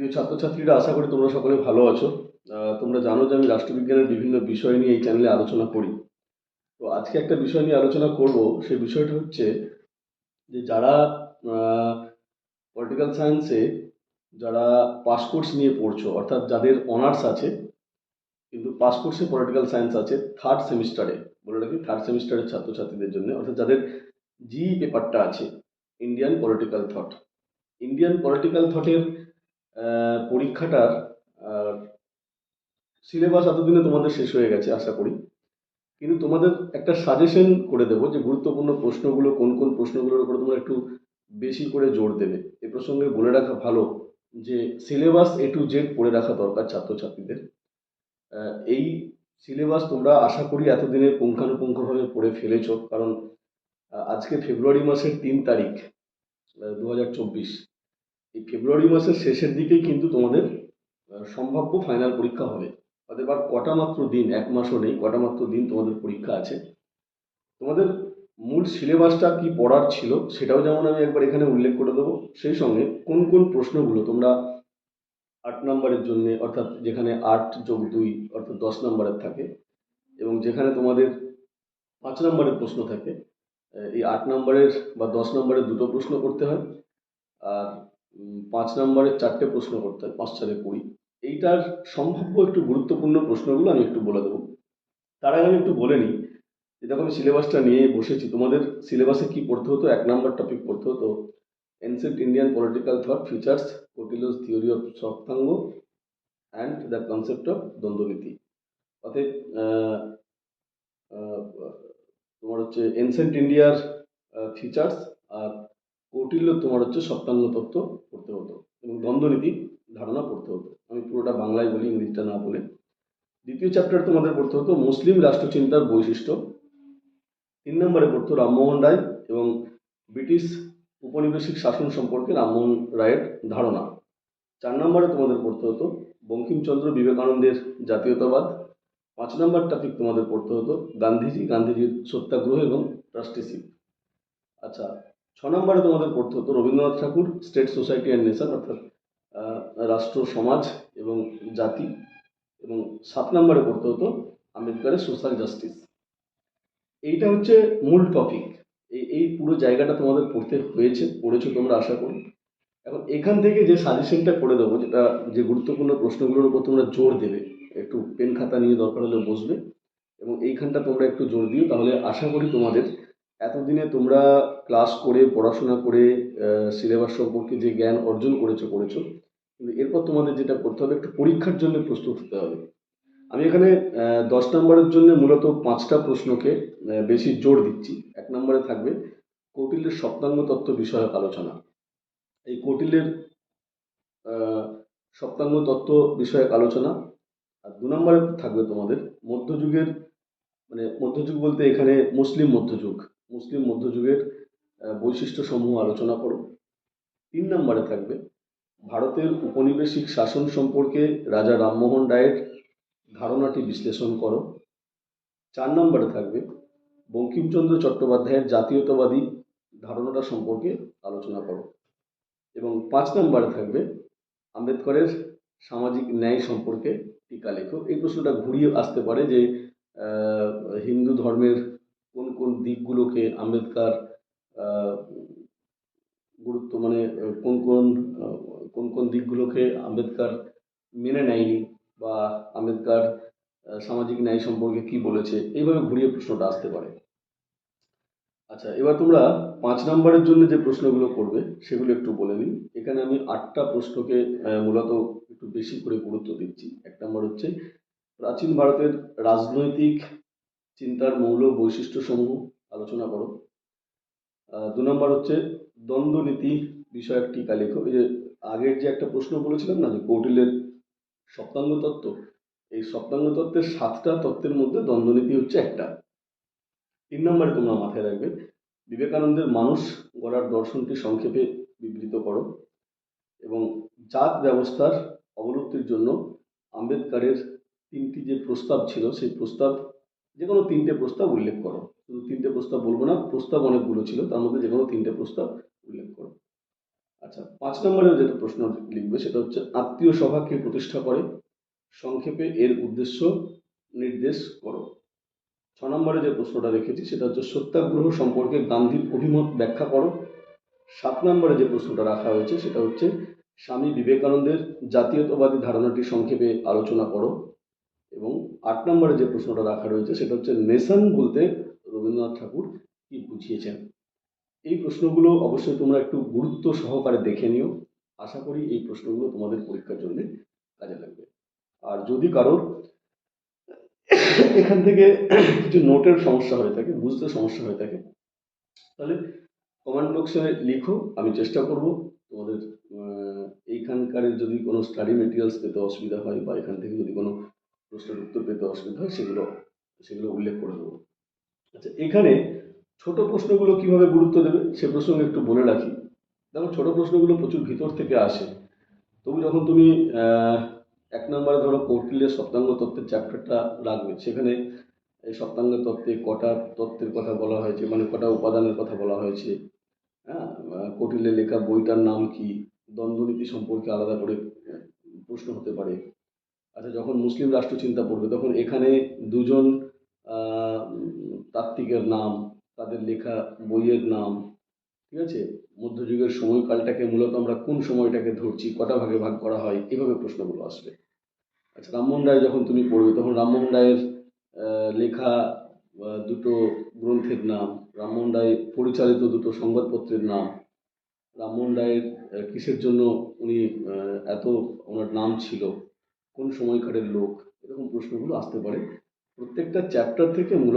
প্রিয় ছাত্রছাত্রীরা, আশা করি তোমরা সকলে ভালো আছো। তোমরা জানো যে আমি রাষ্ট্রবিজ্ঞানের বিভিন্ন বিষয় নিয়ে এই চ্যানেলে আলোচনা করি। তো আজকে একটা বিষয় নিয়ে আলোচনা করব। সেই বিষয়টা হচ্ছে যে যারা পলিটিক্যাল সায়েন্সে যারা পাস কোর্স নিয়ে পড়ছো, অর্থাৎ যাদের অনার্স আছে, কিন্তু পাস কোর্সে পলিটিক্যাল সায়েন্স আছে থার্ড সেমিস্টারে বলে রাখি থার্ড সেমিস্টারের ছাত্রছাত্রীদের জন্য, অর্থাৎ যাদের জি পেপারটা আছে Indian political thought Indian political থটের পরীক্ষাটার সিলেবাস এতদিনে তোমাদের শেষ হয়ে গেছে, আশা করি। কিন্তু তোমাদের একটা সাজেশন করে দেবো যে, গুরুত্বপূর্ণ প্রশ্নগুলো, কোন কোন প্রশ্নগুলোর উপরে তোমরা একটু বেশি করে জোর দেবে। এ প্রসঙ্গে বলে রাখা ভালো যে, সিলেবাস এ টু জেড পড়ে রাখা দরকার ছাত্রছাত্রীদের। এই সিলেবাস তোমরা আশা করি এতদিনে পুঙ্খানুপুঙ্খভাবে পড়ে ফেলেছ, কারণ আজকে ফেব্রুয়ারি মাসের তিন তারিখ দু হাজার চব্বিশ। এই ফেব্রুয়ারি মাসের শেষের দিকেই কিন্তু তোমাদের সম্ভাব্য ফাইনাল পরীক্ষা হবে। অতএব আর কটা মাত্র দিন, এক মাসও নেই, কটা মাত্র দিন তোমাদের পরীক্ষা আছে। তোমাদের মূল সিলেবাসটা কি পড়ার ছিল সেটাও যেমন আমি একবার এখানে উল্লেখ করে দেবো। সেই সঙ্গে কোন কোন প্রশ্নগুলো তোমরা আট নম্বরের জন্য, অর্থাৎ যেখানে আট যোগ দুই, অর্থাৎ দশ নম্বরের থাকে, এবং যেখানে তোমাদের পাঁচ নম্বরের প্রশ্ন থাকে এই আট নম্বরের বা দশ নম্বরের দুটো প্রশ্ন করতে হয়। আর পাঁচ নম্বরের চারটে প্রশ্ন করতে হয়, পাঁচ চারে কুড়ি। এইটার সম্ভাব্য একটু গুরুত্বপূর্ণ প্রশ্নগুলো আমি একটু বলে দেবো। তার আগে আমি একটু বলে নিই যে দেখো, আমি সিলেবাসটা নিয়ে বসেছি। তোমাদের সিলেবাসে কি পড়তে হতো? এক নম্বর টপিক পড়তে হতো ancient Indian political thought features কোটিলোস theory of সপ্তাঙ্গ অ্যান্ড দ্য কনসেপ্ট অফ দ্বন্দ্বনীতি অতএব তোমার হচ্ছে এনসেন্ট ইন্ডিয়ার ফিচার্স কৌটিল্য তোমার হচ্ছে সপ্তাঙ্গ তত্ত্ব পড়তে হতো এবং দ্বন্দ্বনীতি ধারণা পড়তে হতো। আমি পুরোটা বাংলায় বলি, ইংরেজিটা না বলে। দ্বিতীয় চ্যাপ্টার তোমাদের পড়তে হতো মুসলিম রাষ্ট্রচিন্তার বৈশিষ্ট্য। তিন নম্বরে পড়তো রামমোহন রায় এবং ব্রিটিশ উপনিবেশিক শাসন সম্পর্কে রামমোহন রায়ের ধারণা। চার নম্বরে তোমাদের পড়তে হতো বঙ্কিমচন্দ্র বিবেকানন্দের জাতীয়তাবাদ। পাঁচ নম্বর টপিক তোমাদের পড়তে হতো গান্ধীজি, গান্ধীজির সত্যাগ্রহ এবং ট্রাস্টিশিপ আচ্ছা ছ নম্বরে তোমাদের পড়তে হতো Rabindranath Tagore, state society and nation অর্থাৎ রাষ্ট্র, সমাজ এবং জাতি এবং সাত নম্বরে পড়তে হতো আম্বেদকারের সোশ্যাল জাস্টিস। এইটা হচ্ছে মূল টপিক। এই এই পুরো জায়গাটা তোমাদের পড়তে হয়েছে, পড়েছো তোমরা, আশা করি। এখন এখান থেকে যে সাজেশনটা করে দেবো, যেটা, যে গুরুত্বপূর্ণ প্রশ্নগুলোর উপর তোমরা জোর দেবে, একটু পেন খাতা নিয়ে দরকার হলে বসবে, এবং এইখানটা তোমরা একটু জোর দিও, তাহলে আশা করি তোমাদের এতদিনে তোমরা ক্লাস করে, পড়াশোনা করে সিলেবাস সম্পর্কে যে জ্ঞান অর্জন করেছ করেছ। কিন্তু এরপর তোমাদের যেটা করতে হবে, একটু পরীক্ষার জন্য প্রস্তুত হতে হবে। আমি এখানে দশ নম্বরের জন্য মূলত পাঁচটা প্রশ্নকে বেশি জোর দিচ্ছি। এক নম্বরে থাকবে কৌটিল্যের সপ্তাঙ্গ তত্ত্ব বিষয়ক আলোচনা। এই কৌটিল্যের সপ্তাঙ্গ তত্ত্ব বিষয়ক আলোচনা। আর দু নম্বরে থাকবে তোমাদের মধ্যযুগের মানে মধ্যযুগ বলতে এখানে মুসলিম মধ্যযুগ। মুসলিম মধ্যযুগের বৈশিষ্ট্যসমূহ আলোচনা করো। তিন নম্বরে থাকবে, ভারতের উপনিবেশিক শাসন সম্পর্কে রাজা রামমোহন রায়ের ধারণাটি বিশ্লেষণ করো। চার নম্বরে থাকবে, বঙ্কিমচন্দ্র চট্টোপাধ্যায়ের জাতীয়তাবাদী ধারণাটা সম্পর্কে আলোচনা করো। এবং পাঁচ নম্বরে থাকবে, আম্বেদকরের সামাজিক ন্যায় সম্পর্কে টিকা লেখো। এই প্রশ্নটা ঘুরিয়ে আসতে পারে যে হিন্দু ধর্মের দিকগুলোকে আম্বেদকর গুরুত্ব মানে কোন কোন কোন কোন দিকগুলোকে আম্বেদকর মেনে নেয়নি বা আম্বেদকর সামাজিক ন্যায় সম্পর্কে কি বলেছে, এইভাবে ঘুরিয়ে প্রশ্নটা আসতে পারে। আচ্ছা এবার তোমরা পাঁচ নম্বরের জন্য যে প্রশ্নগুলো করবে, সেগুলো একটু বলে নিই। এখানে আমি আটটা প্রশ্নকে মূলত একটু বেশি করে গুরুত্ব দিচ্ছি। এক নম্বর হচ্ছে, প্রাচীন ভারতের রাজনৈতিক চিন্তার মৌল বৈশিষ্ট্যসমূহ আলোচনা করো। দু নম্বর হচ্ছে দ্বন্দ্বনীতি বিষয়ক টিকা লেখো। এই যে আগের যে একটা প্রশ্ন বলেছিলাম না যে কৌটিলের সপ্তাঙ্গ তত্ত্ব, এই সপ্তাঙ্গ তত্ত্বের সাতটা তত্ত্বের মধ্যে দ্বন্দ্বনীতি হচ্ছে একটা। তিন নম্বরে তোমরা মাথায় রাখবে, বিবেকানন্দের মানুষ গড়ার দর্শনটি সংক্ষেপে বিবৃত করো এবং জাত ব্যবস্থার অবলুপ্তির জন্য আম্বেদকারের তিনটি যে প্রস্তাব ছিল, সেই প্রস্তাব যে কোনো তিনটে প্রস্তাব উল্লেখ করো। শুধু তিনটে প্রস্তাব বলব না, প্রস্তাব অনেকগুলো ছিল, তার মধ্যে যে কোনো তিনটে প্রস্তাব উল্লেখ করো। আচ্ছা পাঁচ নম্বরের যেটা প্রশ্ন লিখবে সেটা হচ্ছে, আত্মীয় সভা কে প্রতিষ্ঠা করে? সংক্ষেপে এর উদ্দেশ্য নির্দেশ করো। ছ নম্বরে যে প্রশ্নটা রেখেছি, সেটা হচ্ছে, সত্যাগ্রহ সম্পর্কে গান্ধীর অভিমত ব্যাখ্যা করো। সাত নম্বরে যে প্রশ্নটা রাখা হয়েছে, সেটা হচ্ছে, স্বামী বিবেকানন্দের জাতীয়তাবাদী ধারণাটি সংক্ষেপে আলোচনা করো। এবং আট নম্বরে যে প্রশ্নটা রাখা রয়েছে, সেটা হচ্ছে, নেশন বলতে রবীন্দ্রনাথ ঠাকুর কি বুঝিয়েছেন? এই প্রশ্নগুলো অবশ্যই তোমরা একটু গুরুত্ব সহকারে দেখে নিও। আশা করি এই প্রশ্নগুলো তোমাদের পরীক্ষার জন্য কাজে লাগবে। আর যদি কারোর এখান থেকে কিছু নোটের সমস্যা হয়ে থাকে, বুঝতে সমস্যা হয়ে থাকে, তাহলে কমেন্ট বক্সে লিখো, আমি চেষ্টা করব তোমাদের এইখানকার যদি কোনো স্টাডি মেটেরিয়ালস পেতে অসুবিধা হয় বা এখান থেকে যদি কোনো প্রশ্নের উত্তর পেতে অসুবিধা হয়, সেগুলো সেগুলো উল্লেখ করে দেবো। আচ্ছা এখানে ছোট প্রশ্নগুলো কীভাবে গুরুত্ব দেবে সে প্রসঙ্গে একটু বলে রাখি। দেখো, ছোট প্রশ্নগুলো প্রচুর ভিতর থেকে আসে। তবু যখন তুমি এক নম্বরে ধরো কৌটিল্যের সপ্তাঙ্গ তত্ত্বের চ্যাপ্টারটা রাখবে, সেখানে এই সপ্তাঙ্গ তত্ত্বে কটা তত্ত্বের কথা বলা হয়েছে মানে কটা উপাদানের কথা বলা হয়েছে হ্যাঁ? কৌটিল্যের লেখা বইটার নাম কি? দ্বন্দ্বনীতি সম্পর্কে আলাদা করে প্রশ্ন হতে পারে। আচ্ছা যখন মুসলিম রাষ্ট্রচিন্তা পড়বে, তখন এখানে দুজন তাত্ত্বিকের নাম, তাদের লেখা বইয়ের নাম, ঠিক আছে? মধ্যযুগের সময়কালটাকে মূলত আমরা কোন সময়টাকে ধরছি, কটা ভাগে ভাগ করা হয়, এভাবে প্রশ্নগুলো আসবে। আচ্ছা রামমোহন রায় যখন তুমি পড়বে, তখন রামমোহন রায়ের লেখা দুটো গ্রন্থের নাম, রামমোহন রায় পরিচালিত দুটো সংবাদপত্রের নাম, রামমোহন রায়ের কিসের জন্য উনি এত ওনার নাম ছিল, কোন সময়কারের লোক, এরকম প্রশ্নগুলো আসতে পারে। প্রত্যেকটা চ্যাপ্টার থেকে